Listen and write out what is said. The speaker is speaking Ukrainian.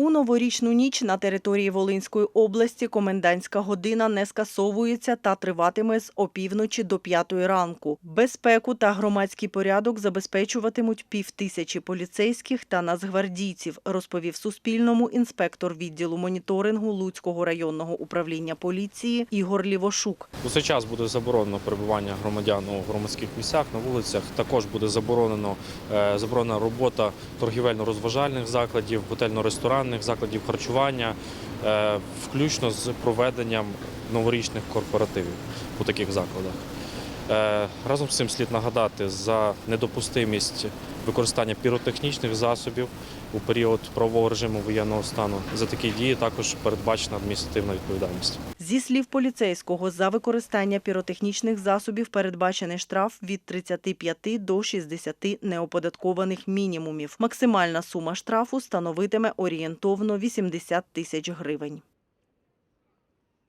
У новорічну ніч на території Волинської області комендантська година не скасовується та триватиме з опівночі до п'ятої ранку. Безпеку та громадський порядок забезпечуватимуть півтисячі поліцейських та нацгвардійців, розповів Суспільному інспектор відділу моніторингу Луцького районного управління поліції Ігор Лівошук. У цей час буде заборонено перебування громадян у громадських місцях на вулицях. Також буде заборонено е, заборонена робота торгівельно-розважальних закладів, готельно-ресторанних закладів харчування, е, включно з проведенням новорічних корпоративів у таких закладах. Е, Разом з цим слід нагадати за недопустимість використання піротехнічних засобів у період правового режиму воєнного стану. За такі дії також передбачена адміністративна відповідальність. Зі слів поліцейського, за використання піротехнічних засобів передбачений штраф від 35 до 60 неоподаткованих мінімумів. Максимальна сума штрафу становитиме орієнтовно 80 тисяч гривень.